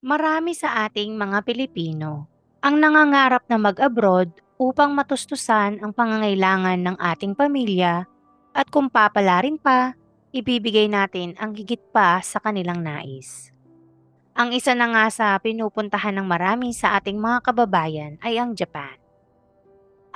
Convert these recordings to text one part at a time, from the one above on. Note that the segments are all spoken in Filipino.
Marami sa ating mga Pilipino ang nangangarap na mag-abroad upang matustusan ang pangangailangan ng ating pamilya at kung papalarin pa, ibibigay natin ang higit pa sa kanilang nais. Ang isa na nga sa pinupuntahan ng marami sa ating mga kababayan ay ang Japan.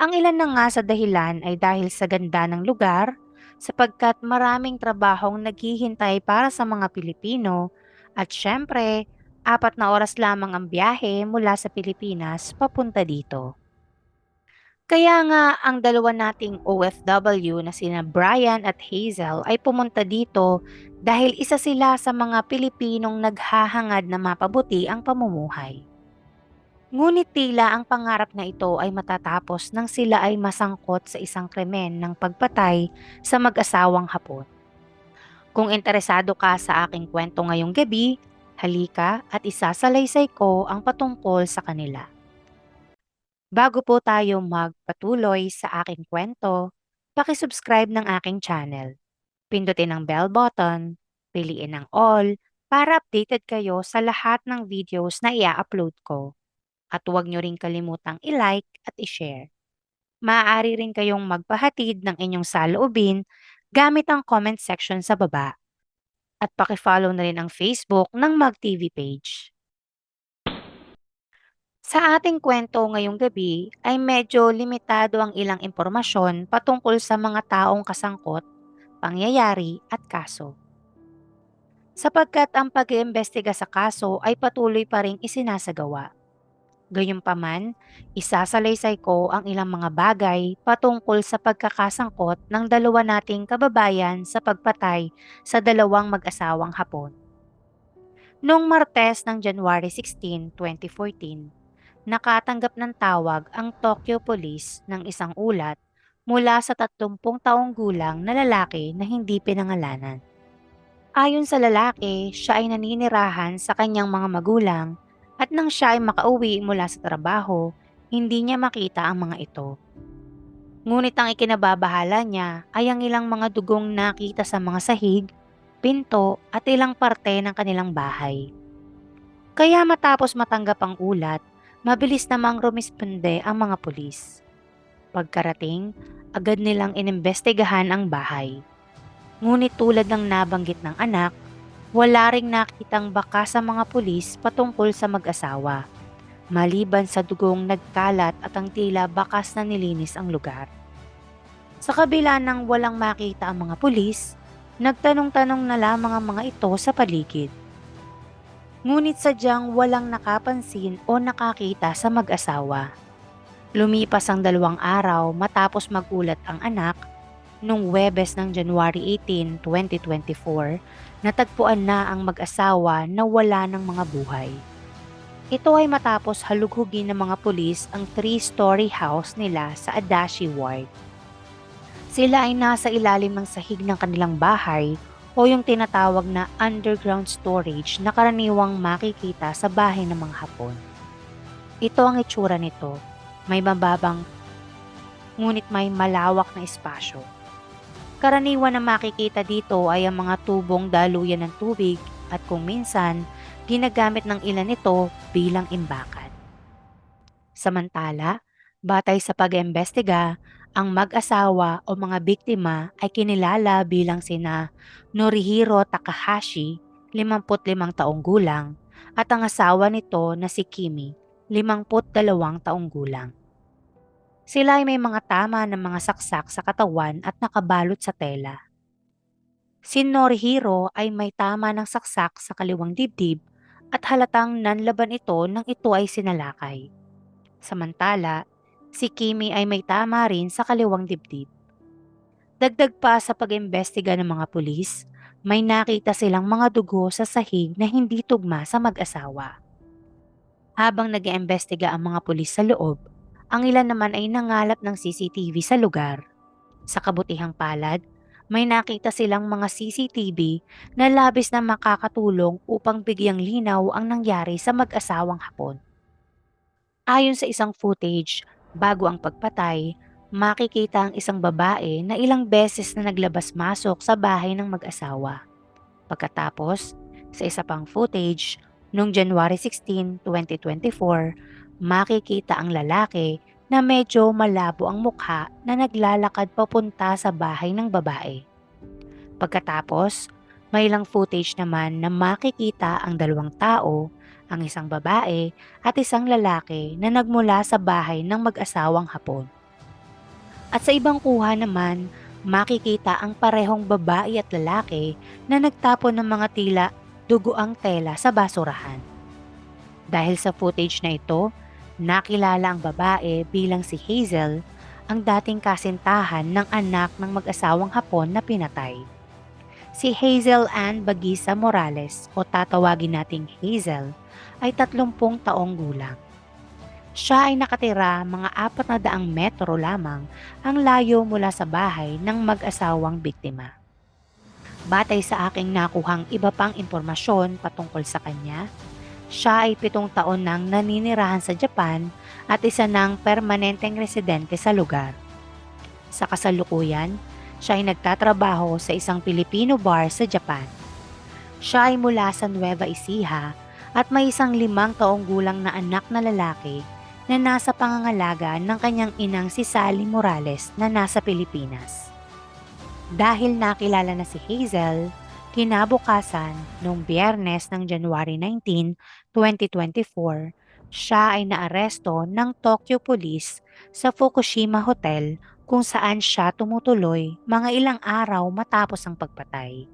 Ang ilan na nga sa dahilan ay dahil sa ganda ng lugar sapagkat maraming trabahong naghihintay para sa mga Pilipino at syempre, apat na oras lamang ang biyahe mula sa Pilipinas papunta dito. Kaya nga ang dalawa nating OFW na sina Brian at Hazel ay pumunta dito dahil isa sila sa mga Pilipinong naghahangad na mapabuti ang pamumuhay. Ngunit tila ang pangarap na ito ay matatapos nang sila ay masangkot sa isang krimen ng pagpatay sa mag-asawang hapon. Kung interesado ka sa aking kwento ngayong gabi, halika at isasalaysay ko ang patungkol sa kanila. Bago po tayo magpatuloy sa aking kwento, pakisubscribe ng aking channel. Pindutin ang bell button, piliin ang all para updated kayo sa lahat ng videos na ia-upload ko. At huwag nyo rin kalimutang i-like at i-share. Maaari rin kayong magpahatid ng inyong saloobin gamit ang comment section sa baba. At pakifollow na rin ang Facebook ng MagTV page. Sa ating kwento ngayong gabi ay medyo limitado ang ilang impormasyon patungkol sa mga taong kasangkot, pangyayari at kaso. Sapagkat ang pag-iimbestiga sa kaso ay patuloy pa rin isinasagawa. Gayunpaman, isasalaysay ko ang ilang mga bagay patungkol sa pagkakasangkot ng dalawa nating kababayan sa pagpatay sa dalawang mag-asawang Hapon. Noong Martes ng January 16, 2014, nakatanggap ng tawag ang Tokyo Police ng isang ulat mula sa 30 taong gulang na lalaki na hindi pinangalanan. Ayon sa lalaki, siya ay naninirahan sa kanyang mga magulang at nang siya ay makauwi mula sa trabaho, hindi niya makita ang mga ito. Ngunit ang ikinababahala niya ay ang ilang mga dugong nakita sa mga sahig, pinto at ilang parte ng kanilang bahay. Kaya matapos matanggap ang ulat, mabilis namang rumisponde ang mga pulis. Pagkarating, agad nilang inimbestigahan ang bahay. Ngunit tulad ng nabanggit ng anak, wala ring nakitang baka sa mga pulis patungkol sa mag-asawa. Maliban sa dugong nagkalat at ang tila bakas na nilinis ang lugar. Sa kabila ng walang makita ang mga pulis, nagtanong-tanong na lamang ang mga ito sa paligid. Ngunit sadyang walang nakapansin o nakakita sa mag-asawa. Lumipas ang dalawang araw matapos magulat ang anak Noong Webes ng January 18, 2024, natagpuan na ang mag-asawa na wala ng mga buhay. Ito ay matapos halughugin ng mga pulis ang three-story house nila sa Adashi Ward. Sila ay nasa ilalim ng sahig ng kanilang bahay o yung tinatawag na underground storage na karaniwang makikita sa bahay ng mga Hapon. Ito ang itsura nito. May mababang ngunit may malawak na espasyo. Karaniwan na makikita dito ay ang mga tubong daluyan ng tubig at kung minsan, ginagamit ng ilan ito bilang imbakan. Samantala, batay sa pag-imbestiga, ang mag-asawa o mga biktima ay kinilala bilang sina Norihiro Takahashi, 55 taong gulang, at ang asawa nito na si Kimi, 52 taong gulang. Sila ay may mga tama ng mga saksak sa katawan at nakabalot sa tela. Si Norihiro ay may tama ng saksak sa kaliwang dibdib at halatang nanlaban ito nang ito ay sinalakay. Samantala, si Kimi ay may tama rin sa kaliwang dibdib. Dagdag pa sa pag-imbestiga ng mga pulis, may nakita silang mga dugo sa sahig na hindi tugma sa mag-asawa. Habang nag-iimbestiga ang mga pulis sa loob, ang ilan naman ay nangalap ng CCTV sa lugar. Sa kabutihang palad, may nakita silang mga CCTV na labis na makakatulong upang bigyang linaw ang nangyari sa mag-asawang hapon. Ayon sa isang footage, bago ang pagpatay, makikita ang isang babae na ilang beses na naglabas-masok sa bahay ng mag-asawa. Pagkatapos, sa isa pang footage, Noong January 16, 2024, makikita ang lalaki na medyo malabo ang mukha na naglalakad papunta sa bahay ng babae. Pagkatapos, may ilang footage naman na makikita ang dalawang tao, ang isang babae at isang lalaki na nagmula sa bahay ng mag-asawang hapon. At sa ibang kuha naman, makikita ang parehong babae at lalaki na nagtapon ng mga tila dugoang tela sa basurahan. Dahil sa footage na ito, nakilala ang babae bilang si Hazel, ang dating kasintahan ng anak ng mag-asawang hapon na pinatay. Si Hazel Ann Bagisa Morales o tatawagin nating Hazel ay 30 taong gulang. Siya ay nakatira mga apat na daang metro lamang ang layo mula sa bahay ng mag-asawang biktima. Batay sa aking nakuhang iba pang impormasyon patungkol sa kanya, siya ay pitong taon nang naninirahan sa Japan at isa ng permanenteng residente sa lugar. Sa kasalukuyan, siya ay nagtatrabaho sa isang Filipino bar sa Japan. Siya ay mula sa Nueva Ecija at may isang limang taong gulang na anak na lalaki na nasa pangangalaga ng kanyang inang si Sally Morales na nasa Pilipinas. Dahil nakilala na si Hazel, kinabukasan noong biyernes ng January 19, 2024, siya ay naaresto ng Tokyo Police sa Fukushima Hotel kung saan siya tumutuloy mga ilang araw matapos ang pagpatay.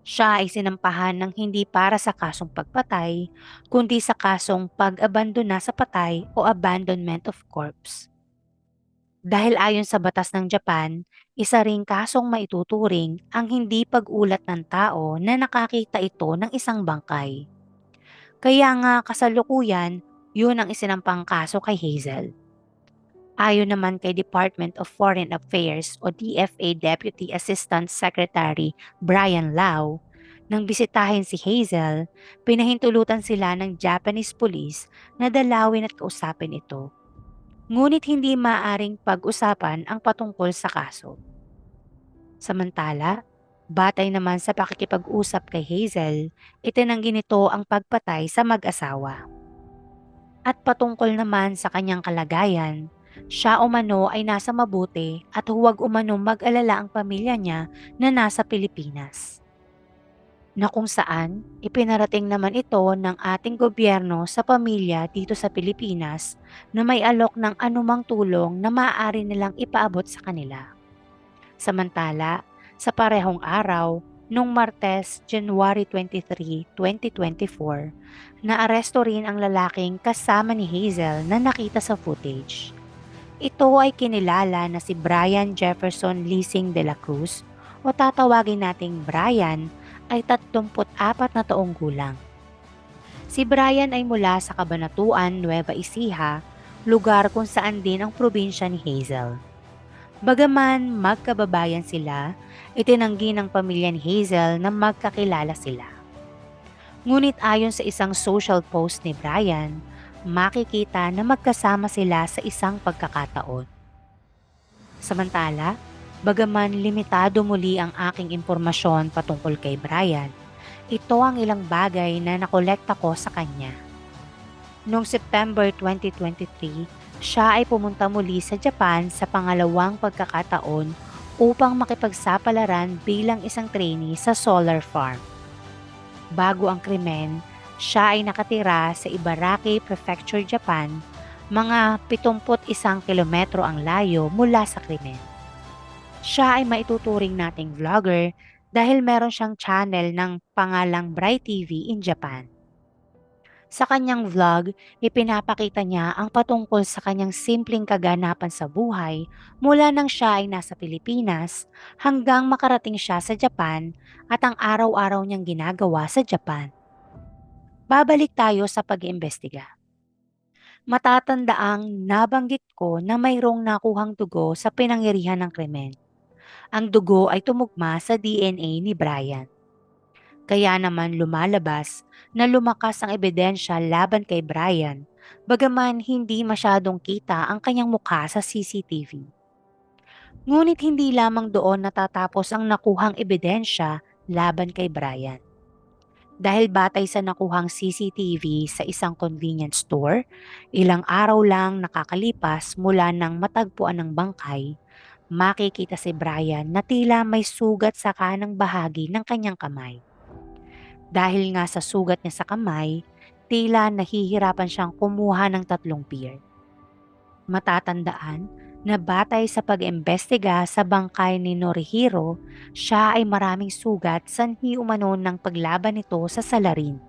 Siya ay sinampahan ng hindi para sa kasong pagpatay, kundi sa kasong pag-abandona sa patay o abandonment of corpse. Dahil ayon sa batas ng Japan, isa ring kasong maituturing ang hindi pag-ulat ng tao na nakakita ito ng isang bangkay. Kaya nga kasalukuyan, yun ang isinampang kaso kay Hazel. Ayon naman kay Department of Foreign Affairs o DFA Deputy Assistant Secretary Brian Lau, nang bisitahin si Hazel, pinahintulutan sila ng Japanese police na dalawin at kausapin ito. Ngunit hindi maaring pag-usapan ang patungkol sa kaso. Samantala, batay naman sa pakikipag-usap kay Hazel, itinanggi nito ang pagpatay sa mag-asawa. At patungkol naman sa kanyang kalagayan, siya umano ay nasa mabuti at huwag umano mag-alala ang pamilya niya na nasa Pilipinas. Na kung saan ipinarating naman ito ng ating gobyerno sa pamilya dito sa Pilipinas na may alok ng anumang tulong na maaari nilang ipaabot sa kanila. Samantala, sa parehong araw, Noong Martes, January 23, 2024, naaresto rin ang lalaking kasama ni Hazel na nakita sa footage. Ito ay kinilala na si Brian Jefferson Leasing de la Cruz o tatawagin nating Brian ay 34 na taong gulang. Si Brian ay mula sa Kabanatuan, Nueva Ecija, lugar kung saan din ang probinsya ni Hazel. Bagaman magkababayan sila, itinanggi ng pamilya ni Hazel na magkakilala sila. Ngunit ayon sa isang social post ni Brian, makikita na magkasama sila sa isang pagkakataon. Samantala, bagaman limitado muli ang aking impormasyon patungkol kay Brian, ito ang ilang bagay na nakolekta ko sa kanya. Noong September 2023, siya ay pumunta muli sa Japan sa pangalawang pagkakataon upang makipagsapalaran bilang isang trainee sa solar farm. Bago ang krimen, siya ay nakatira sa Ibaraki Prefecture, Japan, mga 71 kilometro ang layo mula sa krimen. Siya ay maituturing nating vlogger dahil meron siyang channel ng pangalang Bright TV in Japan. Sa kanyang vlog, ipinapakita niya ang patungkol sa kanyang simpleng kaganapan sa buhay mula nang siya ay nasa Pilipinas hanggang makarating siya sa Japan at ang araw-araw niyang ginagawa sa Japan babalik tayo sa pag-iimbestiga. Matatandaang nabanggit ko na mayroong nakuhang dugo sa pinangyarihan ng krimen. Ang dugo ay tumugma sa DNA ni Brian. Kaya naman lumalabas na lumakas ang ebidensya laban kay Brian bagaman hindi masyadong kita ang kanyang mukha sa CCTV. Ngunit hindi lamang doon natatapos ang nakuhang ebidensya laban kay Brian Dahil batay sa nakuhang CCTV sa isang convenience store, ilang araw lang nakakalipas mula nang matagpuan ng bangkay, makikita si Brian na tila may sugat sa kanang bahagi ng kanyang kamay. Dahil nga sa sugat niya sa kamay, tila nahihirapan siyang kumuha ng tatlong beer. Matatandaan na batay sa pag-imbestiga sa bangkay ni Norihiro, siya ay maraming sugat sanhi umano ng paglaban nito sa salarin.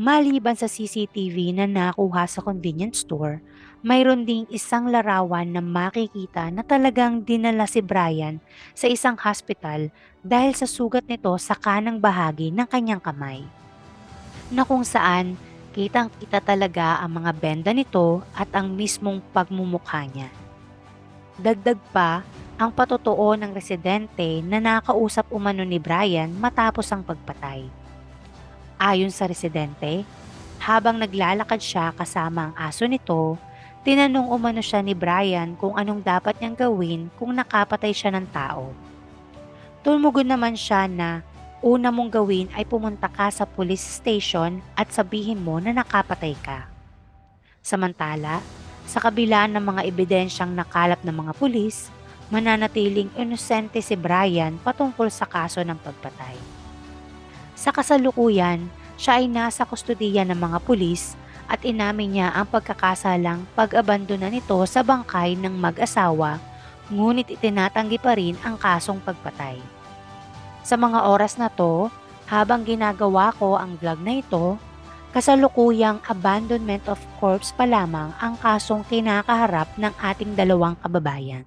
Maliban sa CCTV na nakuha sa convenience store, mayroon ding isang larawan na makikita na talagang dinala si Brian sa isang hospital dahil sa sugat nito sa kanang bahagi ng kanyang kamay. Na kung saan kitang-kita talaga ang mga benda nito at ang mismong pagmumukha niya. Dagdag pa ang patotoo ng residente na nakausap umano ni Brian matapos ang pagpatay. Ayon sa residente, habang naglalakad siya kasama ang aso nito, tinanong umano siya ni Brian kung anong dapat niyang gawin kung nakapatay siya ng tao. Tumugon naman siya na una mong gawin ay pumunta ka sa police station at sabihin mo na nakapatay ka. Samantala, sa kabila ng mga ebidensyang nakalap ng mga pulis, mananatiling inosente si Brian patungkol sa kaso ng pagpatay. Sa kasalukuyan, siya ay nasa kustudiya ng mga pulis at inamin niya ang pagkakasalang pag-abandona nito sa bangkay ng mag-asawa ngunit itinatanggi pa rin ang kasong pagpatay. Sa mga oras na to, habang ginagawa ko ang vlog na ito, kasalukuyang abandonment of corpse pa lamang ang kasong kinakaharap ng ating dalawang kababayan.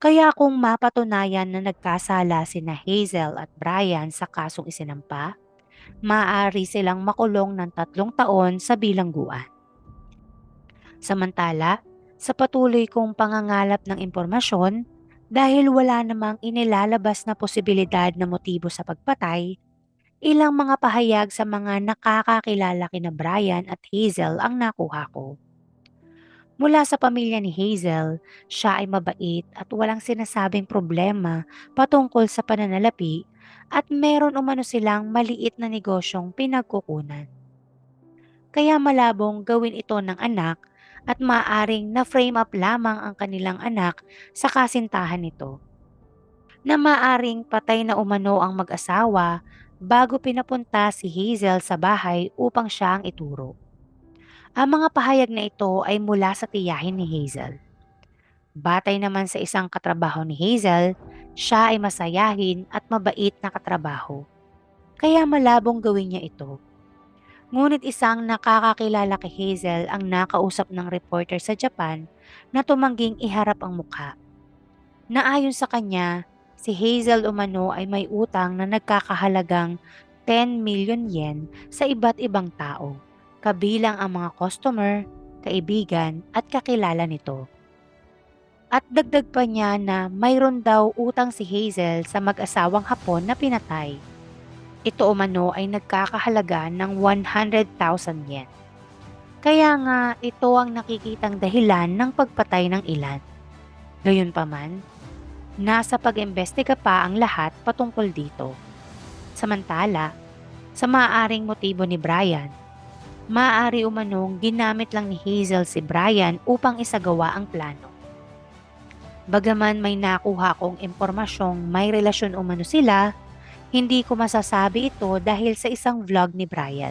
Kaya kung mapatunayan na nagkasala sina Hazel at Brian sa kasong isinampa, maaari silang makulong ng tatlong taon sa bilangguan. Samantala, sa patuloy kong pangangalap ng impormasyon, dahil wala namang inilalabas na posibilidad na motibo sa pagpatay, ilang mga pahayag sa mga nakakakilala kina Brian at Hazel ang nakuha ko. Mula sa pamilya ni Hazel, siya ay mabait at walang sinasabing problema patungkol sa pananalapi at meron umano silang maliit na negosyong pinagkukunan. Kaya malabong gawin ito ng anak at maaring na-frame up lamang ang kanilang anak sa kasintahan nito. Na maaring patay na umano ang mag-asawa bago pinapunta si Hazel sa bahay upang siya ang ituro. Ang mga pahayag na ito ay mula sa tiyahin ni Hazel. Batay naman sa isang katrabaho ni Hazel, siya ay masayahin at mabait na katrabaho. Kaya malabong gawin niya ito. Ngunit isang nakakakilala kay Hazel ang nakausap ng reporter sa Japan na tumangging iharap ang mukha. Naayon sa kanya, si Hazel umano ay may utang na nagkakahalagang 10 million yen sa iba't ibang tao kabilang ang mga customer, kaibigan at kakilala nito. At dagdag pa niya na mayroon daw utang si Hazel sa mag-asawang Hapon na pinatay. Ito umano ay nagkakahalaga ng 100,000 yen. Kaya nga ito ang nakikitang dahilan ng pagpatay ng ilan. Gayunpaman, nasa pag-imbestiga pa ang lahat patungkol dito. Samantala, sa maaaring motibo ni Brian, maaari umanong ginamit lang ni Hazel si Brian upang isagawa ang plano. Bagaman may nakuha kong impormasyong may relasyon umano sila, hindi ko masasabi ito dahil sa isang vlog ni Brian.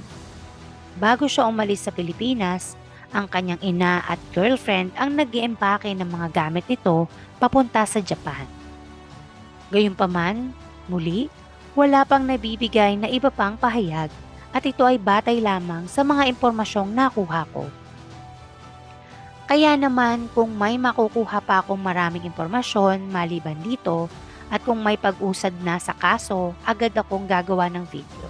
Bago siya umalis sa Pilipinas, ang kanyang ina at girlfriend ang nag empake ng mga gamit nito papunta sa Japan. Gayunpaman, muli, wala pang nabibigay na iba pang pahayag at ito ay batay lamang sa mga impormasyong nakuha ko. Kaya naman kung may makukuha pa akong maraming impormasyon maliban dito at kung may pag-usad na sa kaso, agad akong gagawa ng video.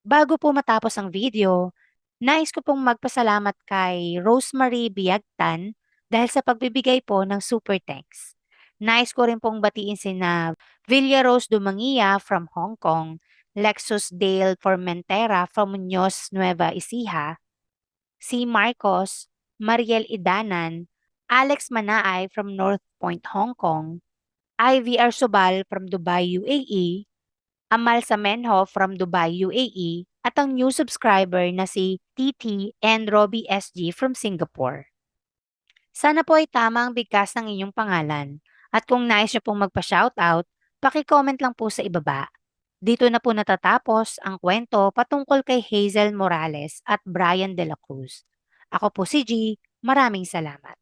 Bago po matapos ang video, nais ko pong magpasalamat kay Rosemary Biagtan dahil sa pagbibigay po ng super thanks. Nais ko rin pong batiin sina Villarose Dumangia from Hong Kong Lexus Dale Formentera from Muñoz, Nueva Ecija, si Marcos, Mariel Idanan, Alex Manaay from North Point, Hong Kong, Ivy Arsobal from Dubai, UAE, Amal Samenho from Dubai, UAE at ang new subscriber na si TT and Robbie SG from Singapore. Sana po ay tama ang bigkas ng inyong pangalan. At kung nais nyo pong magpa-shoutout, paki-comment lang po sa ibaba. Dito na po natatapos ang kwento patungkol kay Hazel Morales at Brian De La Cruz. Ako po si G. Maraming salamat.